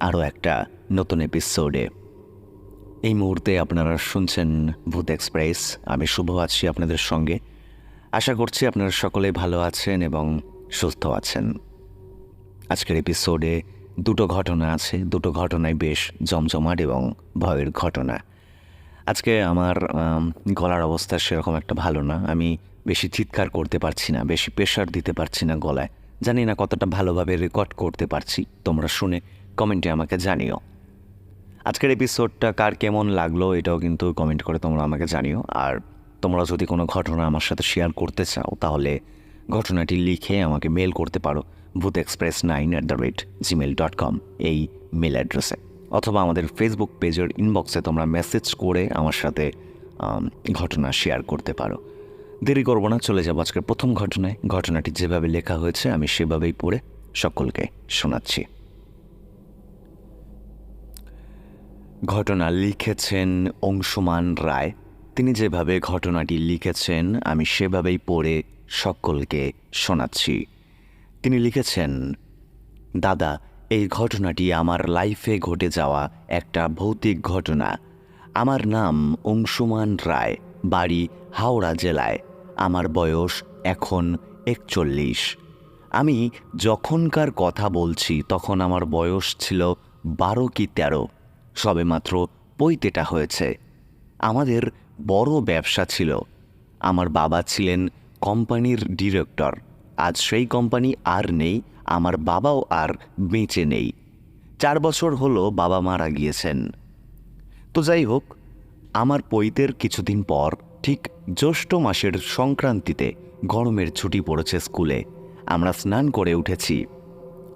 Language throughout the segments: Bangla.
আরও একটা নতুন এপিসোডে এই মুহূর্তে আপনারা শুনছেন ভূত এক্সপ্রেস। আমি শুভ আছি আপনাদের সঙ্গে। আশা করছি আপনারা সকলে ভালো আছেন এবং সুস্থ আছেন। আজকের এপিসোডে দুটো ঘটনা আছে। দুটো ঘটনায় বেশ জমজমাট এবং ভয়ের ঘটনা। আজকে আমার গলার অবস্থা সেরকম একটা ভালো না। আমি বেশি চিৎকার করতে পারছি না, বেশি প্রেশার দিতে পারছি না গলায়। জানি না কতটা ভালোভাবে রেকর্ড করতে পারছি। তোমরা শুনে কমেন্টে আমাকে জানিও। আজকের এপিসোডটা কার কেমন লাগল এটাও কিন্তু কমেন্ট করে তোমরা আমাকে জানিও। আর তোমরা যদি কোনো ঘটনা আমার সাথে শেয়ার করতে চাও, তাহলে ঘটনাটি লিখে আমাকে মেল করতে পারো। ভূত express nine at the rate gmail dot com এই মেল অ্যাড্রেসে অথবা আমাদের ফেসবুক পেজের ইনবক্সে তোমরা মেসেজ করে আমার সাথে ঘটনা শেয়ার করতে পারো। দেরি করব না, চলে যাব আজকের প্রথম ঘটনায়। ঘটনাটি যেভাবে লেখা হয়েছে, আমি সেভাবেই পড়ে সকলকে শোনাচ্ছি। ঘটনা লিখেছেন অংশুমান রায়। তিনি যেভাবে ঘটনাটি লিখেছেন, আমি সেভাবেই পড়ে সকলকে শোনাচ্ছি। তিনি লিখেছেন, দাদা, এই ঘটনাটি আমার লাইফে ঘটে যাওয়া একটা ভৌতিক ঘটনা। আমার নাম অংশুমান রায়, বাড়ি হাওড়া জেলায়। আমার বয়স এখন একচল্লিশ। আমি যখনকার কথা বলছি, তখন আমার বয়স ছিল বারো কি তেরো। সবেমাত্র পৈতেটা হয়েছে। আমাদের বড় ব্যবসা ছিল। আমার বাবা ছিলেন কোম্পানির ডিরেক্টর। আজ সেই কোম্পানি আর নেই, আমার বাবাও আর বেঁচে নেই। চার বছর হলো বাবা মারা গিয়েছেন। তো যাই হোক, আমার পৈতের কিছুদিন পর, ঠিক জ্যৈষ্ঠ মাসের সংক্রান্তিতে গরমের ছুটি পড়েছে স্কুলে। আমরা স্নান করে উঠেছি।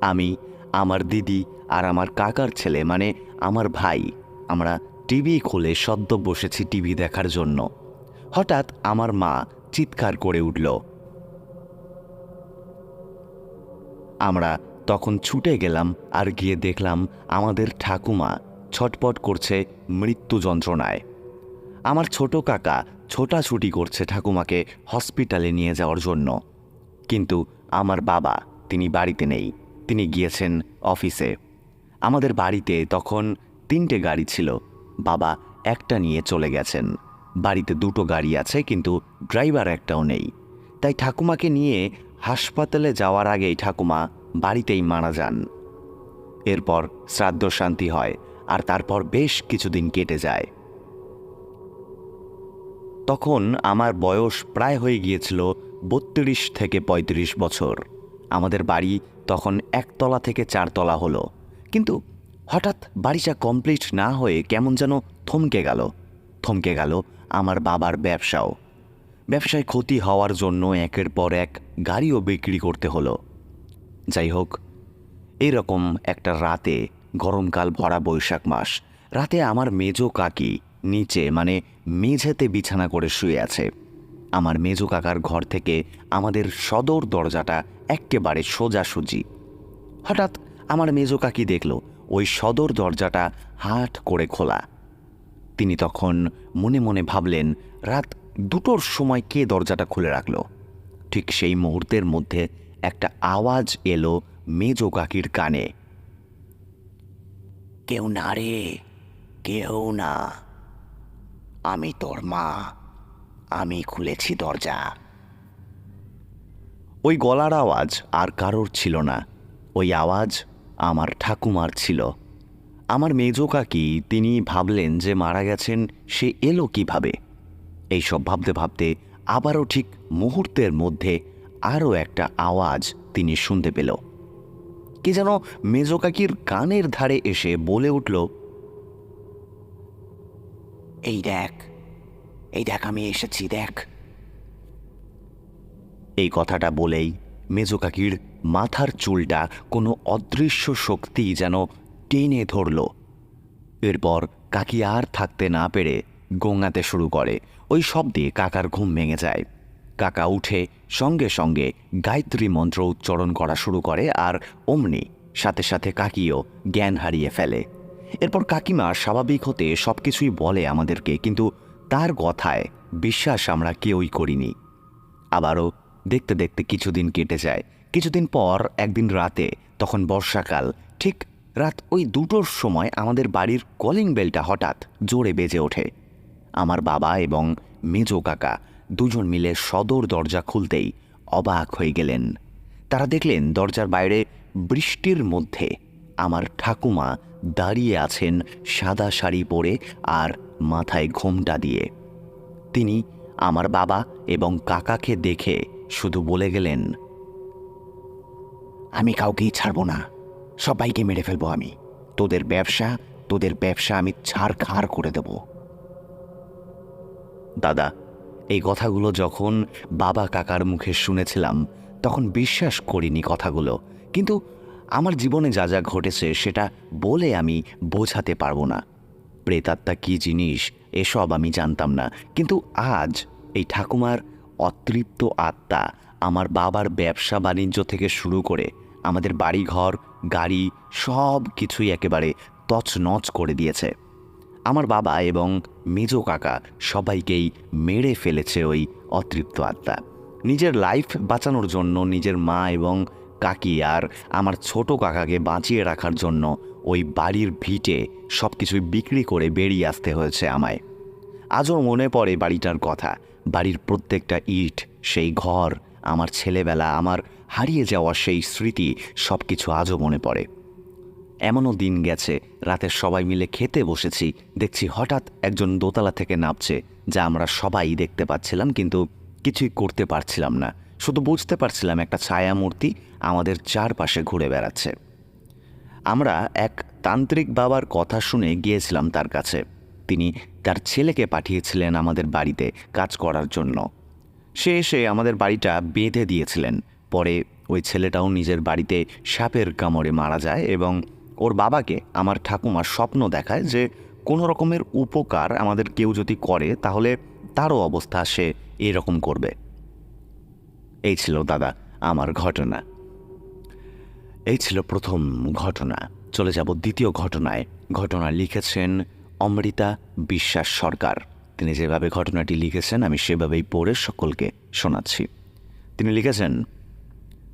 আমি, আমার দিদি আর আমার কাকার ছেলে মানে আমার ভাই, আমরা টিভি খুলে সদ্য বসেছি টিভি দেখার জন্য। হঠাৎ আমার মা চিৎকার করে উঠল। আমরা তখন ছুটে গেলাম আর গিয়ে দেখলাম আমাদের ঠাকুমা ছটপট করছে মৃত্যু যন্ত্রণায়। আমার ছোট কাকা ছোটাছুটি করছে ঠাকুমাকে হসপিটালে নিয়ে যাওয়ার জন্য। কিন্তু আমার বাবা, তিনি বাড়িতে নেই, তিনি গিয়েছেন অফিসে। আমাদের বাড়িতে তখন তিনটে গাড়ি ছিল। বাবা একটা নিয়ে চলে গেছেন। বাড়িতে দুটো গাড়ি আছে, কিন্তু ড্রাইভার একটাও নেই। তাই ঠাকুমাকে নিয়ে হাসপাতালে যাওয়ার আগেই ঠাকুমা বাড়িতেই মারা যান। এরপর শ্রাদ্ধ শান্তি হয় আর তারপর বেশ কিছুদিন কেটে যায়। তখন আমার বয়স প্রায় হয়ে গিয়েছিল বত্রিশ থেকে ৩৫ বছর। আমাদের বাড়ি তখন একতলা থেকে চারতলা হলো। কিন্তু হঠাৎ বাড়িটা কমপ্লিট না হয়ে কেমন যেন থমকে গেল। থমকে গেল আমার বাবার ব্যবসাও। ব্যবসায় ক্ষতি হওয়ার জন্য একের পর এক গাড়িও বিক্রি করতে হলো। যাই হোক, এরকম একটা রাতে গরমকাল ভরা বৈশাখ মাস, রাতে আমার মেজো কাকি নিচে মানে মেঝেতে বিছানা করে শুয়ে আছে। আমার মেজো কাকার ঘর থেকে আমাদের সদর দরজাটা একেবারে সোজাসুজি। হঠাৎ আমার মেজো কাকি দেখল, ওই সদর দরজাটা হাট করে খোলা। তিনি তখন মনে মনে ভাবলেন, রাত দুটোর সময় কে দরজাটা খুলে রাখল? ঠিক সেই মুহূর্তের মধ্যে একটা আওয়াজ এলো মেজো কাকির কানে। কেউ না রে, কেউ না। আমি তোর মা, আমি খুলেছি দরজা। ওই গলার আওয়াজ আর কারোর ছিল না। ওই আওয়াজ আমার ঠাকুমার ছিল। আমার মেজো কাকি তিনি ভাবলেন যে মারা গেছেন, সে এলো কীভাবে? এইসব ভাবতে ভাবতে আবারও ঠিক মুহূর্তের মধ্যে আরও একটা আওয়াজ তিনি শুনতে পেল। কে যেন মেজো কাকির কানের ধারে এসে বলে উঠল, এই দেখ এই দেখ, আমি এসেছি, দেখ। এই কথাটা বলেই মেজো কাকির মাথার চুলটা কোনো অদৃশ্য শক্তি যেন টেনে ধরল। এরপর কাকি আর থাকতে না পেরে গোঙাতে শুরু করে। ওই শব্দে কাকার ঘুম ভেঙে যায়। কাকা উঠে সঙ্গে সঙ্গে গায়ত্রী মন্ত্র উচ্চারণ করা শুরু করে আর অমনি সাথে সাথে কাকিও জ্ঞান হারিয়ে ফেলে। এরপর কাকিমা স্বাভাবিক হতে সব কিছুই বলে আমাদেরকে, কিন্তু তার কথায় বিশ্বাস আমরা কেউই করিনি। আবারও দেখতে দেখতে কিছুদিন কেটে যায়। কিছুদিন পর, একদিন রাতে, তখন বর্ষাকাল, ঠিক রাত ওই দুটোর সময় আমাদের বাড়ির কলিং বেলটা হঠাৎ জোরে বেজে ওঠে। আমার বাবা এবং মেজো কাকা দুজন মিলে সদর দরজা খুলতেই অবাক হয়ে গেলেন। তারা দেখলেন দরজার বাইরে বৃষ্টির মধ্যে আমার ঠাকুমা দাঁড়িয়ে আছেন সাদা শাড়ি পরে আর মাথায় ঘোমটা দিয়ে। তিনি আমার বাবা এবং কাকাকে দেখে শুধু বলে গেলেন আমি কাউকেই ছাড়বো না। সবাইকে মেরে ফেলব আমি। তোদের ব্যবসা তোদের ব্যবসা আমি ছাড় খাড় করে দেব। দাদা, এই কথাগুলো যখন বাবা কাকার মুখে শুনেছিলাম, তখন বিশ্বাস করিনি কথাগুলো। কিন্তু আমার জীবনে যা যা ঘটেছে, সেটা বলে আমি বোঝাতে পারব না। প্রেতাত্মা কী জিনিস, এসব আমি জানতাম না। কিন্তু আজ এই ঠাকুমার অতৃপ্ত আত্মা আমার বাবার ব্যবসা বাণিজ্য থেকে শুরু করে আমাদের বাড়িঘর, গাড়ি সব কিছুই একেবারে তছনছ করে দিয়েছে। আমার বাবা এবং মেজ কাকা সবাইকেই মেরে ফেলেছে ওই অতৃপ্ত আত্মা। নিজের লাইফ বাঁচানোর জন্য নিজের মা এবং কাকি আর আমার ছোট কাকাকে বাঁচিয়ে রাখার জন্য ওই বাড়ির ভিটে সব কিছুই বিক্রি করে বেরিয়ে আসতে হয়েছে আমায়। আজও মনে পড়ে বাড়িটার কথা, বাড়ির প্রত্যেকটা ইট, সেই ঘর আমার ছেলেবেলা আমার হারিয়ে যাওয়া সেই স্মৃতি সব কিছু আজও মনে পড়ে। এমনও দিন গেছে, রাতে সবাই মিলে খেতে বসেছি, দেখছি হঠাৎ একজন দোতলা থেকে নামছে, যা আমরা সবাই দেখতে পাচ্ছিলাম কিন্তু কিছুই করতে পারছিলাম না। শুধু বুঝতে পারছিলাম একটা ছায়া মূর্তি আমাদের চারপাশে ঘুরে বেড়াচ্ছে। আমরা এক তান্ত্রিক বাবার কথা শুনে গিয়েছিলাম তার কাছে। তিনি তার ছেলেকে পাঠিয়েছিলেন আমাদের বাড়িতে কাজ করার জন্য। সে এসে আমাদের বাড়িটা বেঁধে দিয়েছিলেন। পরে ওই ছেলেটাও নিজের বাড়িতে সাপের কামড়ে মারা যায় এবং ওর বাবাকে আমার ঠাকুমার স্বপ্ন দেখায় যে কোনো রকমের উপকার আমাদের কেউ যদি করে, তাহলে তারও অবস্থা সে এরকম করবে। এই ছিল দাদা, আমার ঘটনা। এই ছিল প্রথম ঘটনা। চলে যাব দ্বিতীয় ঘটনায়। ঘটনা লিখেছেন অমৃতা বিশ্বাস সরকার। তিনি যেভাবে ঘটনাটি লিখেছেন, আমি সেভাবেই পড়ে সকলকে শোনাচ্ছি। তিনি লিখেছেন,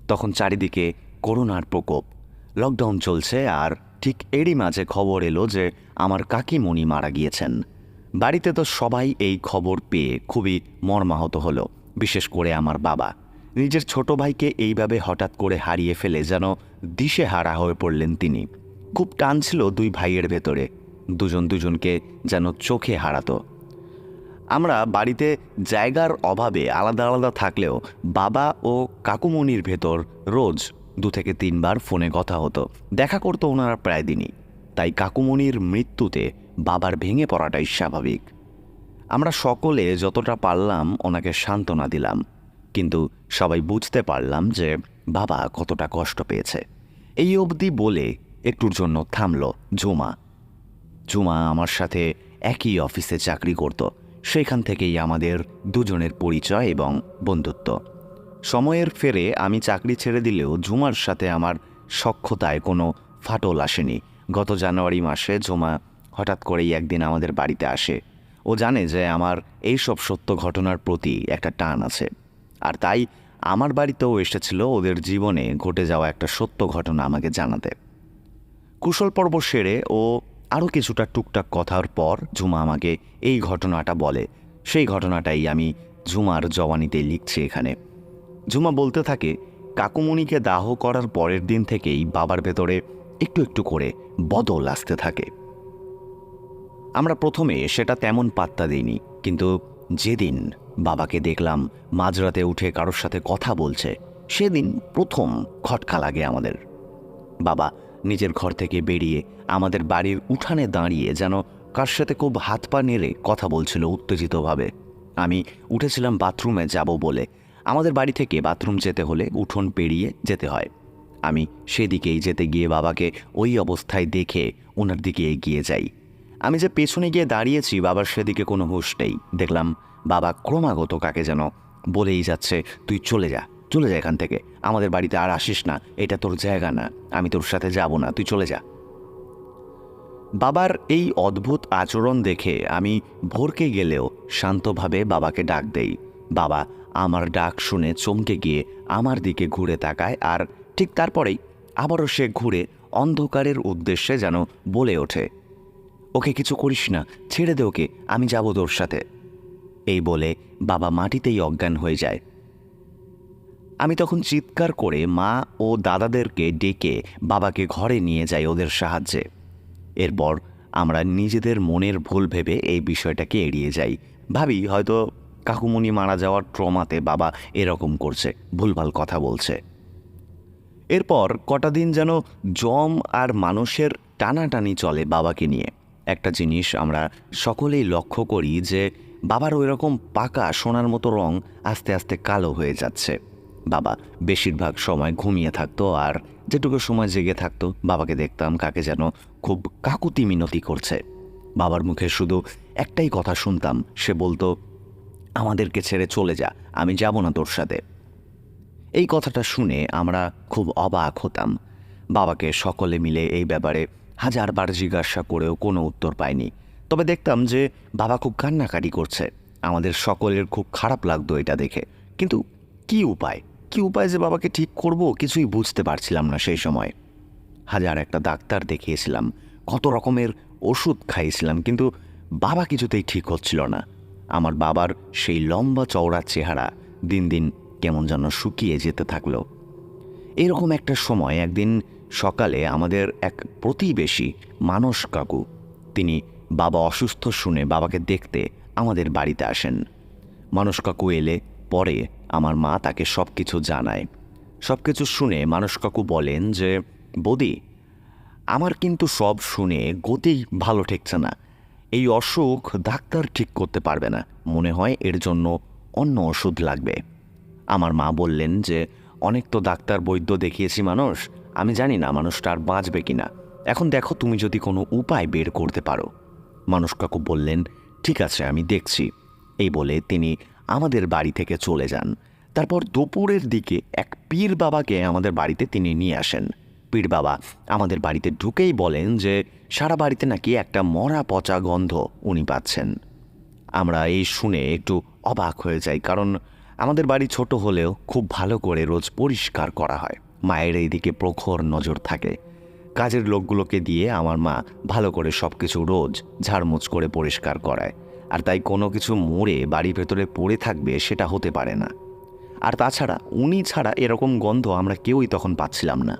তখন চারিদিকে করোনার প্রকোপ, লকডাউন চলছে আর ঠিক এরই মাঝে খবর এলো যে আমার কাকিমণি মারা গিয়েছেন। বাড়িতে তো সবাই এই খবর পেয়ে খুবই মর্মাহত হলো, বিশেষ করে আমার বাবা। নিজের ছোট ভাইকে এইভাবে হঠাৎ করে হারিয়ে ফেলে যেন দিশে হারা হয়ে পড়লেন তিনি। খুব টান ছিল দুই ভাইয়ের ভেতরে, দুজন দুজনকে যেন চোখে হারাতো। আমরা বাড়িতে জায়গার অভাবে আলাদা আলাদা থাকলেও বাবা ও কাকুমণির ভেতর রোজ দু থেকে তিনবার ফোনে কথা হতো। দেখা করতো ওনারা প্রায় দিনই। তাই কাকুমণির মৃত্যুতে বাবার ভেঙে পড়াটাই স্বাভাবিক। আমরা সকলে যতটা পারলাম ওনাকে সান্ত্বনা দিলাম। কিন্তু সবাই বুঝতে পারলাম যে বাবা কতটা কষ্ট পেয়েছে। এই অবধি বলে একটুর জন্য থামলো ঝুমা ঝুমা আমার সাথে একই অফিসে চাকরি করত। সেখান থেকেই আমাদের দুজনের পরিচয় এবং বন্ধুত্ব। সময়ের ফেরে আমি চাকরি ছেড়ে দিলেও ঝুমার সাথে আমার সক্ষতায় কোনো ফাটল আসেনি। গত জানুয়ারি মাসে ঝুমা হঠাৎ করেই একদিন আমাদের বাড়িতে আসে। ও জানে যে আমার এইসব সত্য ঘটনার প্রতি একটা টান আছে। আর তাই আমার বাড়িতেও এসেছিল ওদের জীবনে ঘটে যাওয়া একটা সত্য ঘটনা আমাকে জানাতে। কুশল পর্ব সেরে ও আরও কিছুটা টুকটাক কথার পর ঝুমা আমাকে এই ঘটনাটা বলে। সেই ঘটনাটাই আমি ঝুমার জওয়ানিতে লিখছি এখানে। ঝুমা বলতে থাকে, কাকুমণিকে দাহ করার পরের দিন থেকেই বাবার ভেতরে একটু একটু করে বদল আসতে থাকে। আমরা প্রথমে সেটা তেমন পাত্তা দিইনি, কিন্তু যেদিন বাবাকে দেখলাম মাঝরাতে উঠে কারোর সাথে কথা বলছে, সেদিন প্রথম খটকা লাগে আমাদের। বাবা নিজের ঘর থেকে বেরিয়ে আমাদের বাড়ির উঠানে দাঁড়িয়ে যেন কার সাথে খুব হাত পা নেড়ে কথা বলছিল উত্তেজিতভাবে। আমি উঠেছিলাম বাথরুমে যাব বলে। আমাদের বাড়ি থেকে বাথরুম যেতে হলে উঠোন পেরিয়ে যেতে হয়। আমি সেদিকেই যেতে গিয়ে বাবাকে ওই অবস্থায় দেখে ওনার দিকে এগিয়ে যাই। আমি যে পেছনে গিয়ে দাঁড়িয়েছি, বাবার সেদিকে কোনো হুঁশ নেই। দেখলাম বাবা ক্রমাগত কাকে যেন বলেই যাচ্ছে, তুই চলে যা। চলে যা এখান থেকে। আমাদের বাড়িতে আর আসিস না। এটা তোর জায়গা না। আমি তোর সাথে যাব না। তুই চলে যা। বাবার এই অদ্ভুত আচরণ দেখে আমি ভোরকে গেলেও শান্তভাবে বাবাকে ডাক দেই। বাবা আমার ডাক শুনে চমকে গিয়ে আমার দিকে ঘুরে তাকায় আর ঠিক তারপরেই আবারও সে ঘুরে অন্ধকারের উদ্দেশ্যে যেন বলে ওঠে, ওকে কিছু করিস না। ছেড়ে দে ওকে। আমি যাব তোর সাথে। এই বলে বাবা মাটিতেই অজ্ঞান হয়ে যায়। আমি তখন চিৎকার করে মা ও দাদাদেরকে ডেকে বাবাকে ঘরে নিয়ে যাই ওদের সাহায্যে। এরপর আমরা নিজেদের মনের ভুল ভেবে এই বিষয়টাকে এড়িয়ে যাই। ভাবি, হয়তো কাকুমণি মারা যাওয়ার ট্রমাতে বাবা এরকম করছে, ভুলভাল কথা বলছে। এরপর কটা দিন যেন জম আর মানুষের টানাটানি চলে বাবাকে নিয়ে। একটা জিনিস আমরা সকলেই লক্ষ্য করি যে, বাবার ওই রকম পাকা সোনার মতো রং আস্তে আস্তে কালো হয়ে যাচ্ছে। বাবা বেশিরভাগ সময় ঘুমিয়ে থাকতো আর যেটুকু সময় জেগে থাকতো, বাবাকে দেখতাম কাকে যেন খুব কাকুতি মিনতি করছে। বাবার মুখে শুধু একটাই কথা শুনতাম, সে বলতো, আমাদেরকে ছেড়ে চলে যা, আমি যাব না তোর সাথে। এই কথাটা শুনে আমরা খুব অবাক হতাম। বাবাকে সকলে মিলে এই ব্যাপারে হাজারবার জিজ্ঞাসা করেও কোনো উত্তর পাইনি। তবে দেখতাম যে বাবা খুব কান্নাকাটি করছে। আমাদের সকলের খুব খারাপ লাগতো এটা দেখে। কিন্তু কি উপায়? কি উপায় যে বাবাকে ঠিক করব কিছুই বুঝতে পারছিলাম না সেই সময়। হাজার একটা ডাক্তার দেখিয়েছিলাম, কত রকমের ওষুধ খাইয়েছিলাম, কিন্তু বাবা কিছুতেই ঠিক হচ্ছিল না। আমার বাবার সেই লম্বা চওড়া চেহারা দিন দিন কেমন যেন শুকিয়ে যেতে থাকল। এরকম একটা সময় একদিন সকালে আমাদের এক প্রতিবেশী মানস কাকু, তিনি বাবা অসুস্থ শুনে বাবাকে দেখতে আমাদের বাড়িতে আসেন। মানস কাকু এলে পরে আমার মা তাকে সব কিছু জানায়। সব কিছু শুনে মানস কাকু বলেন যে, বৌদি, আমার কিন্তু সব শুনে গতি ভালো ঠেকছে না। এই অসুখ ডাক্তার ঠিক করতে পারবে না। মনে হয় এর জন্য অন্য ওষুধ লাগবে। আমার মা বললেন যে, অনেক তো ডাক্তার বৈদ্য দেখিয়েছি মানুষ আমি জানি না মানুষটা আর বাঁচবে কিনা। এখন দেখো তুমি যদি কোনো উপায় বের করতে পারো। মানুষ কাকু বললেন, ঠিক আছে, আমি দেখছি। এই বলে তিনি আমাদের বাড়ি থেকে চলে যান। তারপর দুপুরের দিকে এক পীর বাবাকে আমাদের বাড়িতে তিনি নিয়ে আসেন। পীর বাবা আমাদের বাড়িতে ঢুকেই বলেন যে, সারা বাড়িতে নাকি একটা মরা পচা গন্ধ উনি পাচ্ছেন। আমরা এই শুনে একটু অবাক হয়ে যাই, কারণ আমাদের বাড়ি ছোট হলেও খুব ভালো করে রোজ পরিষ্কার করা হয়। মায়ের এই দিকে প্রখর নজর থাকে। কাজের লোকগুলোকে দিয়ে আমার মা ভালো করে সব কিছু রোজ ঝাড়মুছ করে পরিষ্কার করায়। আর তাই কোনো কিছু মরে বাড়ির ভেতরে পড়ে থাকবে সেটা হতে পারে না। আর তাছাড়া উনি ছাড়া এরকম গন্ধ আমরা কেউই তখন পাচ্ছিলাম না।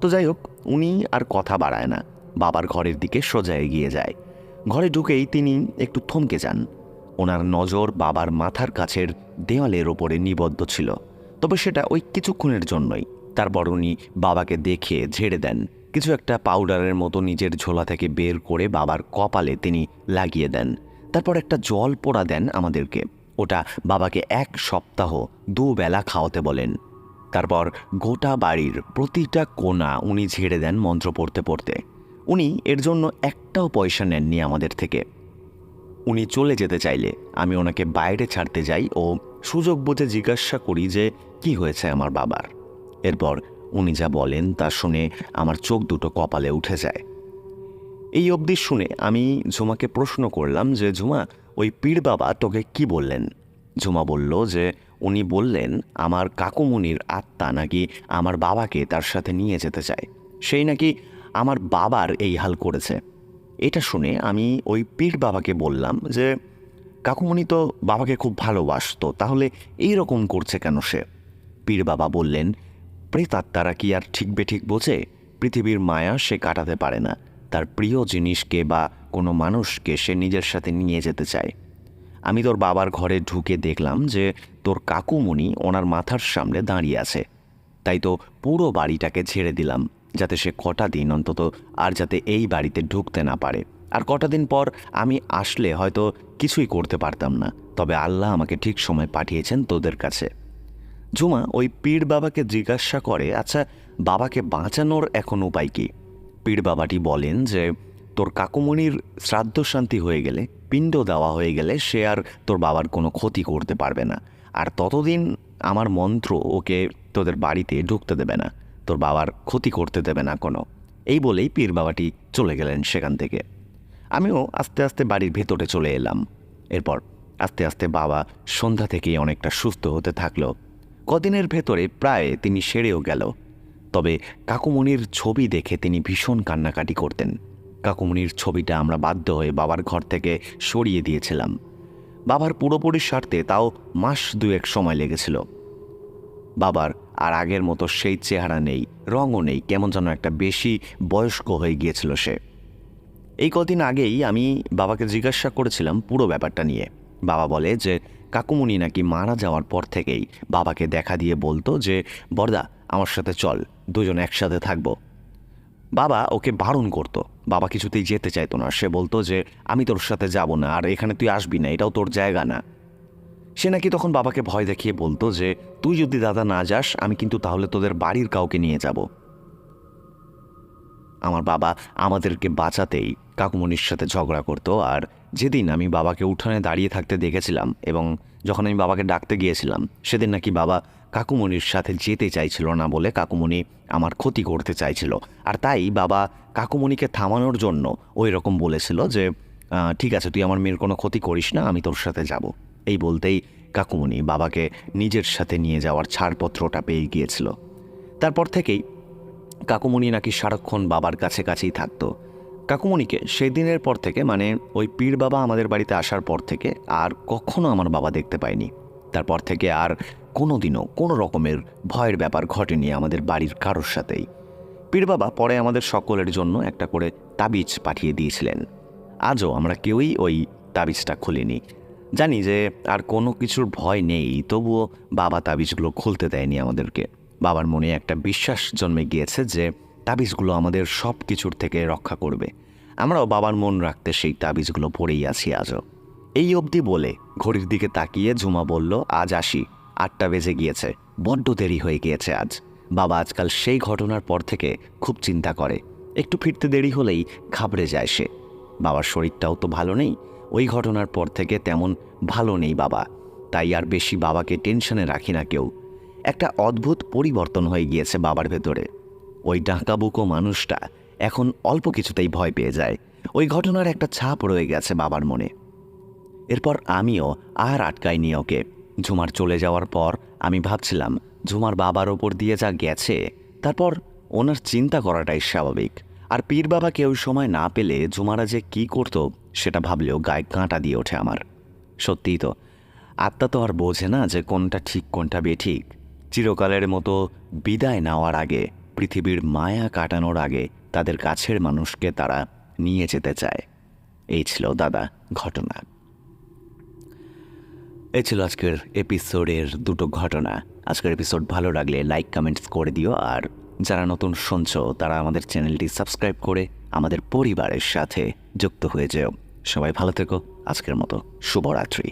তো যাই হোক, উনি আর কথা বাড়ায় না। বাবার ঘরের দিকে সোজা এগিয়ে যায়। ঘরে ঢুকেই তিনি একটু থমকে যান। ওনার নজর বাবার মাথার কাছের দেওয়ালের ওপরে নিবদ্ধ ছিল। তবে সেটা ওই কিছুক্ষণের জন্যই। তারপর উনি বাবাকে দেখে ঝেড়ে দেন। কিছু একটা পাউডারের মতো নিজের ঝোলা থেকে বের করে বাবার কপালে তিনি লাগিয়ে দেন। তারপর একটা জল পোড়া দেন আমাদেরকে। ওটা বাবাকে এক সপ্তাহ দুবেলা খাওয়াতে বলেন। তারপর গোটা বাড়ির প্রতিটা কোণা উনি ঝেড়ে দেন মন্ত্র পড়তে পড়তে। উনি এর জন্য একটাও পয়সা নেননি আমাদের থেকে। উনি চলে যেতে চাইলে আমি ওনাকে বাইরে ছাড়তে যাই ও সুযোগ বুঝে জিজ্ঞাসা করি যে, কি হয়েছে আমার বাবার? এরপর উনি যা বলেন তা শুনে আমার চোখ দুটো কপালে উঠে যায়। এই অবধি শুনে আমি ঝুমাকে প্রশ্ন করলাম যে, ঝুমা, ওই পীর বাবা তোকে কি বললেন? ঝুমা বলল যে, উনি বললেন, আমার কাকুমুনির আত্মা নাকি আমার বাবাকে তার সাথে নিয়ে যেতে চায়। সেই নাকি আমার বাবার এই হাল করেছে। এটা শুনে আমি ওই পীর বাবাকে বললাম যে কাকুমণি তো বাবাকে খুব ভালোবাসতো, তাহলে এই রকম করছে কেন সে? পীর বাবা বললেন, প্রেতাত্মারা কি আর ঠিক বেঠিক বোঝে? পৃথিবীর মায়া সে কাটাতে পারে না। তার প্রিয় জিনিসকে বা কোনো মানুষকে সে নিজের সাথে নিয়ে যেতে চায়। আমি তোর বাবার ঘরে ঢুকে দেখলাম যে তোর কাকুমণি ওনার মাথার সামনে দাঁড়িয়ে আছে। তাই তো পুরো বাড়িটাকে ছেড়ে দিলাম, যাতে সে কটা দিন অন্তত আর যাতে এই বাড়িতে ঢুকতে না পারে। আর কটা দিন পর আমি আসলে হয়তো কিছুই করতে পারতাম না, তবে আল্লাহ আমাকে ঠিক সময় পাঠিয়েছেন তোদের কাছে। জুমা ওই পীর বাবাকে জিজ্ঞাসা করে আচ্ছা বাবাকে বাঁচানোর এখন উপায় কি? পীর বাবাটি বলেন যে, তোর কাকুমণির শ্রাদ্ধ শান্তি হয়ে গেলে, পিণ্ড দেওয়া হয়ে গেলে সে আর তোর বাবার কোনো ক্ষতি করতে পারবে না। আর ততদিন আমার মন্ত্র ওকে তোদের বাড়িতে ঢুকতে দেবে না। তোর বাবার ক্ষতি করতে দেবে না কোনো। এই বলেই পীর বাবাটি চলে গেলেন সেখান থেকে। আমিও আস্তে আস্তে বাড়ির ভেতরে চলে এলাম। এরপর আস্তে আস্তে বাবা সন্ধ্যা থেকেই অনেকটা সুস্থ হতে থাকল। কদিনের ভেতরে প্রায় তিনি সেরেও গেল। তবে কাকুমণির ছবি দেখে তিনি ভীষণ কান্নাকাটি করতেন। কাকুমণির ছবিটা আমরা বাধ্য হয়ে বাবার ঘর থেকে সরিয়ে দিয়েছিলাম। বাবার পুরোপুরি সারতে তাও মাস দুয়েক সময় লেগেছিল। বাবার আর আগের মতো সেই চেহারা নেই, রঙও নেই, কেমন যেন একটা বেশি বয়স্ক হয়ে গিয়েছিল সে। এই কদিন আগেই আমি বাবাকে জিজ্ঞাসা করেছিলাম পুরো ব্যাপারটা নিয়ে। বাবা বলে যে কাকুমণি নাকি মারা যাওয়ার পর থেকেই বাবাকে দেখা দিয়ে বলতো যে বরদা আমার সাথে চল, দুজন একসাথে থাকব। বাবা ওকে বারণ করতো। বাবা কিছুতেই যেতে চাইতো না। সে বলতো যে, আমি তোর সাথে যাব না, আর এখানে তুই আসবি না, এটাও তোর জায়গা না। সে নাকি তখন বাবাকে ভয় দেখিয়ে বলতো যে, তুই যদি দাদা না যাস, আমি কিন্তু তাহলে তোদের বাড়ির কাউকে নিয়ে যাব। আমার বাবা আমাদেরকে বাঁচাতেই কাকুমণির সাথে ঝগড়া করতো। আর যেদিন আমি বাবাকে উঠানে দাঁড়িয়ে থাকতে দেখেছিলাম এবং যখন আমি বাবাকে ডাকতে গিয়েছিলাম, সেদিন নাকি বাবা কাকুমণির সাথে যেতে চাইছিল না বলে কাকুমণি আমার ক্ষতি করতে চাইছিল। আর তাই বাবা কাকুমণিকে থামানোর জন্য ওই রকম বলেছিল যে ঠিক আছে, তুই আমার মেয়ের কোনো ক্ষতি করিস না, আমি তোর সাথে যাব। এই বলতেই কাকুমণি বাবাকে নিজের সাথে নিয়ে যাওয়ার ছাড়পত্রটা পেয়ে গিয়েছিল। তারপর থেকেই কাকুমণি নাকি সারাক্ষণ বাবার কাছে কাছেই থাকতো। কাকুমণিকে সেই দিনের পর থেকে মানে ওই পীর বাবা আমাদের বাড়িতে আসার পর থেকে আর কখনো আমার বাবা দেখতে পায়নি তারপর থেকে আর কোনো দিনও কোনো রকমের ভয়ের ব্যাপার ঘটেনি আমাদের বাড়ির কারোর সাথেই। পীর বাবা পরে আমাদের সকলের জন্য একটা করে তাবিজ পাঠিয়ে দিয়েছিলেন। আজও আমরা কেউই ওই তাবিজটা খুলিনি। জানি যে আর কোনো কিছুর ভয় নেই, তবুও বাবা তাবিজগুলো খুলতে দেয়নি আমাদেরকে। বাবার মনে একটা বিশ্বাস জন্মে গিয়েছে যে তাবিজগুলো আমাদের সব কিছুর থেকে রক্ষা করবে। আমরাও বাবার মন রাখতে সেই তাবিজগুলো পড়েই আছি আজও। এই অবধি বলে ঘড়ির দিকে তাকিয়ে ঝুমা বলল, আজ আসি। আটটা বেজে গিয়েছে। বড্ড দেরি হয়ে গিয়েছে আজ। বাবা আজকাল সেই ঘটনার পর থেকে খুব চিন্তা করে। একটু ফিরতে দেরি হলেই ঘাবড়ে যায় সে। বাবার শরীরটাও তো ভালো নেই। ওই ঘটনার পর থেকে তেমন ভালো নেই বাবা। তাই আর বেশি বাবাকে টেনশনে রাখি না কেউ। একটা অদ্ভুত পরিবর্তন হয়ে গিয়েছে বাবার ভেতরে। ওই ডাকাবুকো মানুষটা এখন অল্প কিছুতেই ভয় পেয়ে যায়। ওই ঘটনার একটা ছাপ রয়ে গেছে বাবার মনে। এরপর আমিও আর আটকাইনি ওকে। ঝুমার চলে যাওয়ার পর আমি ভাবছিলাম, ঝুমার বাবার ওপর দিয়ে যা গেছে, তারপর ওনার চিন্তা করাটাই স্বাভাবিক। আর পীর বাবাকে ওই সময় না পেলে ঝুমারা যে কি করতো, সেটা ভাবলেও গায়ে কাঁটা দিয়ে ওঠে আমার। সত্যিই তো, আত্মা তো আর বোঝে না যে কোনটা ঠিক, কোনটা বেঠিক। চিরকালের মতো বিদায় নেওয়ার আগে পৃথিবীর মায়া কাটানোর আগে তাদের কাছের মানুষকে তারা নিয়ে যেতে চায়। এই ছিল দাদা ঘটনা। এই ছিল আজকের এপিসোডের দুটো ঘটনা। আজকের এপিসোড ভালো লাগলে লাইক কমেন্টস করে দিও। আর যারা নতুন শুনছো, তারা আমাদের চ্যানেলটি সাবস্ক্রাইব করে আমাদের পরিবারের সাথে যুক্ত হয়ে যেও। সবাই ভালো থেকো। আজকের মতো শুভরাত্রি।